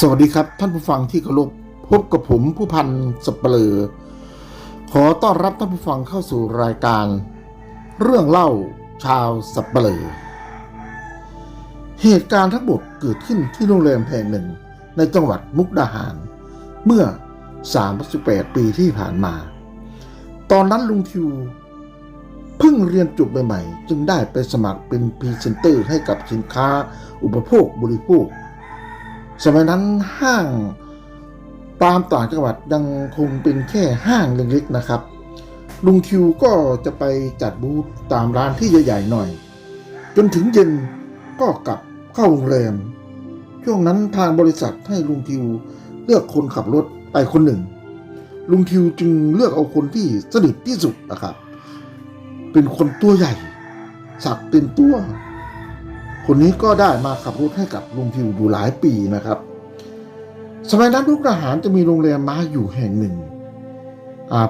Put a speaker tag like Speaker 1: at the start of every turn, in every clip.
Speaker 1: สวัสดีครับท่านผู้ฟังที่เคารพพบกับผมผู้พันสับเปลือ ขอต้อนรับท่านผู้ฟังเข้าสู่รายการ เรื่องเล่าชาวสับเปลือ เหตุการณ์ทั้งหมดเกิดขึ้นที่โรงแรมแห่งหนึ่งในจังหวัดมุกดาหาร เมื่อ 38 ปีที่ผ่านมา ตอนนั้นลุงทิวเพิ่งเรียนจบใหม่ๆ จึงได้ไปสมัครเป็นพรีเซนเตอร์ให้กับสินค้าอุปโภคบริโภค สมัยนั้นห้างตามต่างจังหวัดยังคงเป็นแค่ห้างเล็กๆนะครับ ลุงทิวก็จะไปจัดบูธตามร้านที่ใหญ่ๆหน่อย จนถึงเย็นก็กลับเข้าโรงแรม ช่วงนั้นทางบริษัทให้ลุงทิวเลือกคนขับรถไปคนหนึ่ง ลุงทิวจึงเลือกเอาคนที่สนิทที่สุดนะครับ เป็นคนตัวใหญ่ สักเต็มตัว คนนี้ก็ได้มาขับรถให้กับลุงทิวอยู่หลายปีนะครับ สมัยนั้นลูกทหารจะมีโรงแรมม้าอยู่แห่งหนึ่ง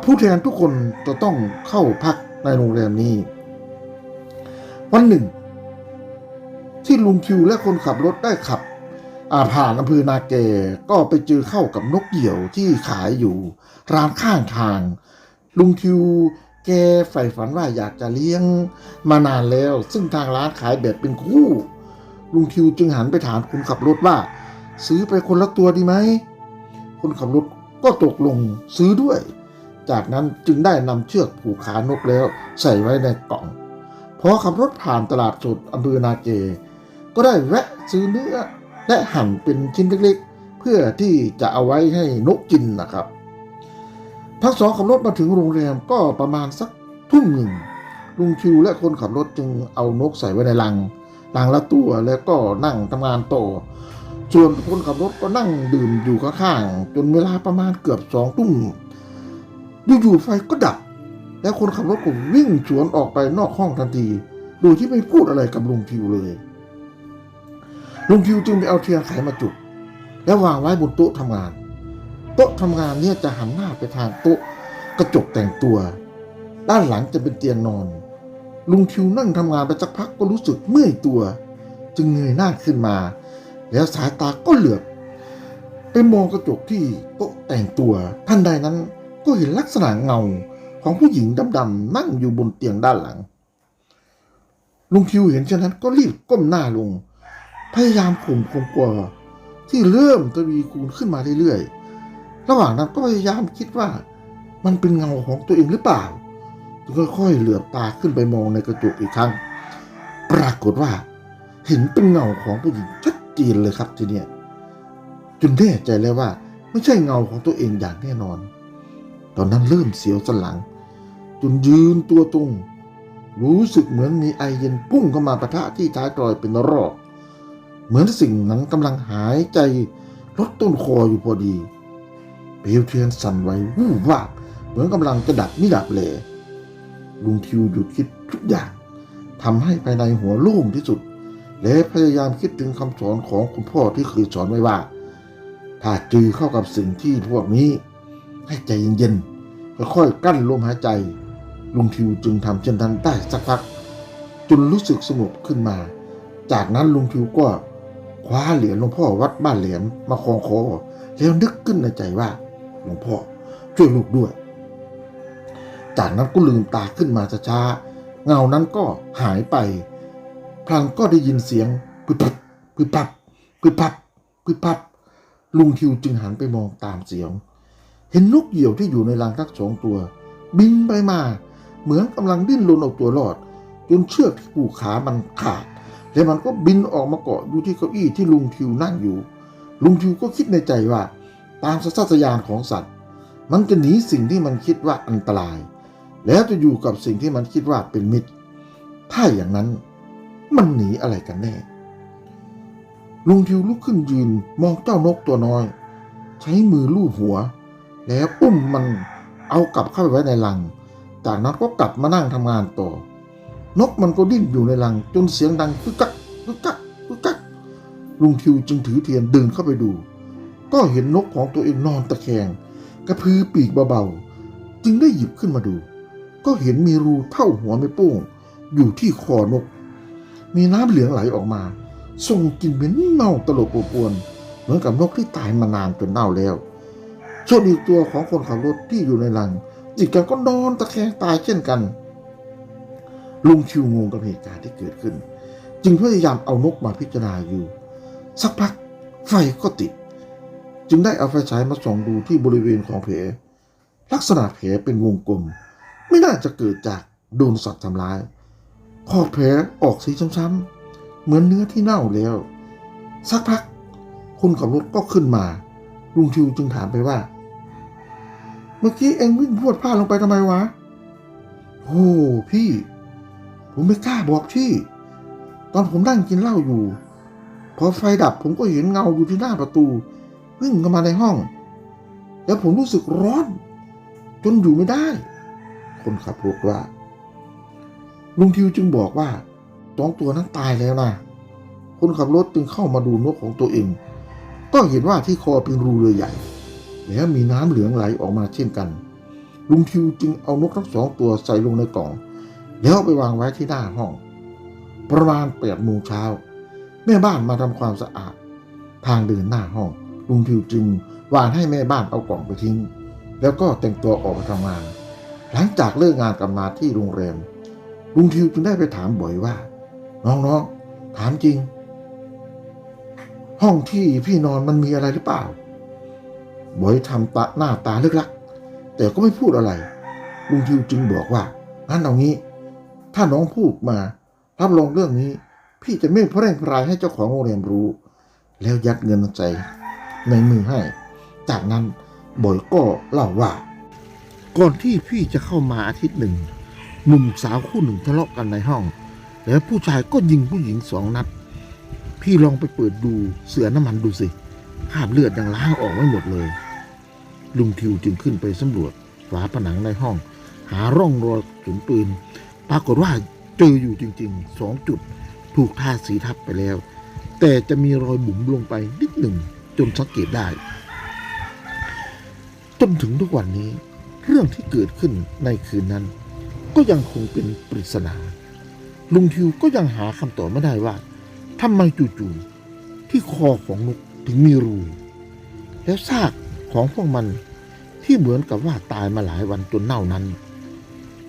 Speaker 1: ผู้แทนทุกคนจะต้องเข้าพักในโรงแรมนี้ วันหนึ่ง ที่ลุงทิวและคนขับรถได้ขับผ่านอำเภอนาเกก็ไปเจอเข้ากับนกเหยี่ยวที่ขายอยู่ร้านข้างทาง ลุงทิว แกใฝ่ฝันว่าอยากจะเลี้ยงมานานแล้ว ซึ่งทางร้านขายแบบเป็นคู่ ลุงทิวจึงหันไปถามคนขับรถว่า ซื้อไปคนละตัวดีไหม คนขับรถก็ตกลงซื้อด้วย จากนั้นจึงได้นำเชือกผูกขานกแล้ว ใส่ไว้ในกล่องพอขับรถผ่านตลาดสดอำเภอนาเก ก็ได้แวะซื้อเนื้อและหั่นเป็นชิ้นเล็กๆ เพื่อที่จะเอาไว้ให้นกกินนะครับ ทั้งสองขับรถมาถึงโรงแรมก็ประมาณสักทุ่มหนึ่งลุงคิวและคนขับรถจึงเอานกใส่ไว้ในลังลังละตัวแล้วก็นั่งทำงานต่อส่วนคนขับรถก็นั่งดื่มอยู่ข้างๆจนเวลาประมาณเกือบสองทุ่มอยู่ๆไฟก็ดับ แล้วคนขับรถก็วิ่งสวนออกไปนอกห้องทันทีโดยที่ไม่พูดอะไรกับลุงคิวเลยลุงคิวจึงไปเอาเทียนไขมาจุด แล้ววางไว้บนโต๊ะทำงาน โต๊ะทำงานเนี่ยจะหันหน้าไปทางโต๊ะกระจกแต่งตัว ด้านหลังจะเป็นเตียงนอน ลุงคิวนั่งทำงานไปสักพักก็รู้สึกเมื่อยตัว จึงเงยหน้าขึ้นมา แล้วสายตาก็เหลือบไปมองกระจกที่โต๊ะแต่งตัว ท่านใดนั้นก็เห็นลักษณะเงาของผู้หญิงดำๆนั่งอยู่บนเตียงด้านหลัง ลุงคิวเห็นเช่นนั้นก็รีบก้มหน้าลง พยายามข่มความกลัวที่เริ่มทวีคูณขึ้นมาเรื่อยๆ ระหว่างนั้นก็พยายามคิดว่า มันเป็นเงาของตัวเองหรือเปล่าจึงค่อยๆเหลือบตาขึ้นไปมองในกระจกอีกครั้ง ปรากฏว่า เห็นเป็นเงาของผู้หญิงชัดเจนเลยครับทีเนี้ยจนแน่ใจแล้วว่า ไม่ใช่เงาของตัวเองอย่างแน่นอน ตอนนั้นเริ่มเสียวสันหลัง จนยืนตัวตรงรู้สึกเหมือนมีไอเย็นพุ่งเข้ามาประทะที่ท้ายทอยเป็นรอบเหมือนสิ่งนั้นกำลังหายใจลดต้นคออยู่พอดี เปลวเทียนสั่นไหววูบวาบเหมือนกำลังจะดับมิดับเลยลุงทิวหยุดคิดทุกอย่างทำให้ภายในหัวโล่งที่สุด และพยายามคิดถึงคำสอนของคุณพ่อที่เคยสอนไว้ว่า ถ้าจือเข้ากับสิ่งที่พวกนี้ ให้ใจเย็นๆค่อยๆกั้นลมหายใจ ลุงทิวจึงทำเช่นนั้นได้สักพัก จนรู้สึกสงบขึ้นมา จากนั้นลุงทิวก็คว้าเหรียญหลวงพ่อวัดบ้านเหรียญมาคล้องคอแล้วนึกขึ้นในใจว่า หลวงพ่อช่วยลูกด้วย จากนั้นก็ลืมตาขึ้นมาช้าๆเงานั้นก็หายไป พลันก็ได้ยินเสียงพึบพับพึบพับพึบพับพึบพับลุงทิวจึงหันไปมองตามเสียง เห็นนกเหยี่ยวที่อยู่ในรังทั้งสองตัว บินไปมา เหมือนกำลังดิ้นรนเอาตัวรอด จนเชือกที่ผูกขามันขาด แล้วมันก็บินออกมาเกาะอยู่ที่เก้าอี้ที่ลุงทิวนั่งอยู่ ลุงทิวก็คิดในใจว่า ตามสัญชาตญาณของสัตว์ มันจะหนีสิ่งที่มันคิดว่าอันตราย แล้วจะอยู่กับสิ่งที่มันคิดว่าเป็นมิตร ถ้าอย่างนั้นมันหนีอะไรกันแน่ลุงทิวลุกขึ้นยืนมองเจ้านกตัวน้อย ใช้มือลูบหัว แล้วอุ้มมันเอากลับเข้าไปไว้ในรัง จากนั้นก็กลับมานั่งทำงานต่อ นกมันก็ดิ้นอยู่ในรัง จนเสียงดังกึกกักกึกกักกึกกักลุงทิวจึงถือเทียนเดินเข้าไปดู ก็เห็นนกของตัวเองนอนตะแคง กระพือปีกเบาๆ จึงได้หยิบขึ้นมาดู ก็เห็นมีรูเท่าหัวไม่โป้ง อยู่ที่คอนก มีน้ำเหลืองไหลออกมาส่งกลิ่นเหม็นเน่าตลบอบอวน เหมือนกับนกที่ตายมานานจนเน่าแล้วส่วนอีกตัวของคนขับรถที่อยู่ในรังจิตกันก็นอนตะแคงตายเช่นกัน ลุงชิวงงกับเหตุการณ์ที่เกิดขึ้น จึงพยายามเอานกมาพิจารณาอยู่ สักพักไฟก็ติด จึงได้เอาไฟฉายมาส่องดูที่บริเวณของแผลลักษณะแผลเป็นวงกลม ไม่น่าจะเกิดจากโดนสัตว์ทำร้าย ขอบแผลออกสีช้ำๆ เหมือนเนื้อที่เน่าแล้ว สักพัก คนขับรถก็ขึ้นมา ลุงทิวจึงถามไปว่า เมื่อกี้เอ็งวิ่งพวดพลาดลงไปทำไมวะ โอ้พี่ ผมไม่กล้าบอกพี่ ตอนผมนั่งกินเหล้าอยู่ พอไฟดับผมก็เห็นเงาอยู่ที่หน้าประตู วิ่งเข้ามาในห้อง แล้วผมรู้สึกร้อน จนอยู่ไม่ได้ คนขับรถว่า ลุงทิวจึงบอกว่าสองตัวนั้นตายแล้วนะคนขับรถจึงเข้ามาดูนกของตัวเอง ก็เห็นว่าที่คอเป็นรูเรือใหญ่ แล้วมีน้ำเหลืองไหลออกมาเช่นกัน ลุงทิวจึงเอานกทั้งสองตัวใส่ลงในกล่อง แล้วไปวางไว้ที่หน้าห้อง ประมาณแปดโมงเช้าแม่บ้านมาทำความสะอาด ทางเดินหน้าห้อง ลุงทิวจึงวานให้แม่บ้านเอากล่องไปทิ้ง แล้วก็แต่งตัวออกไปทำงาน หลังจากเลิกงานกลับมาที่โรงแรมลุงทิวจึงได้ไปถามบ่อยว่า น้องๆถามจริง ห้องที่พี่นอนมันมีอะไรหรือเปล่าบ่อยทำตาหน้าตาลึกลัก แต่ก็ไม่พูดอะไรลุงทิวจึงบอกว่างั้นเอางี้ ถ้าน้องพูดมารับรองเรื่องนี้ พี่จะไม่พร่งพรายให้เจ้าของโรงแรมรู้ แล้วยัดเงินใจ ในมือให้ จากนั้นบ่อยก็เล่าว่า ก่อนที่พี่จะเข้ามาอาทิตย์หนึ่ง หนุ่มสาวคู่หนึ่งทะเลาะกันในห้อง แล้วผู้ชายก็ยิงผู้หญิงสองนัด พี่ลองไปเปิดดูเสือน้ำมันดูสิคราบเลือดยังล้างออกไม่หมดเลย ลุงทิวจึงขึ้นไปสำรวจฝาผนังในห้อง หาร่องรอยกระสุนปืน ปรากฏว่าเจออยู่จริงๆสองจุด ถูกทาสีทับไปแล้ว แต่จะมีรอยบุ๋มลงไปนิดหนึ่ง จนสังเกตได้ จนถึงทุกวันนี้ เรื่องที่เกิดขึ้นในคืนนั้น ก็ยังคงเป็นปริศนาลุงทิวก็ยังหาคำตอบไม่ได้ว่าทำไมจู่ๆที่คอของนกถึงมีรู แล้วซากของพวกมันที่เหมือนกับว่าตายมาหลายวันจนเน่านั้น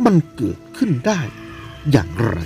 Speaker 1: มันเกิดขึ้นได้อย่างไร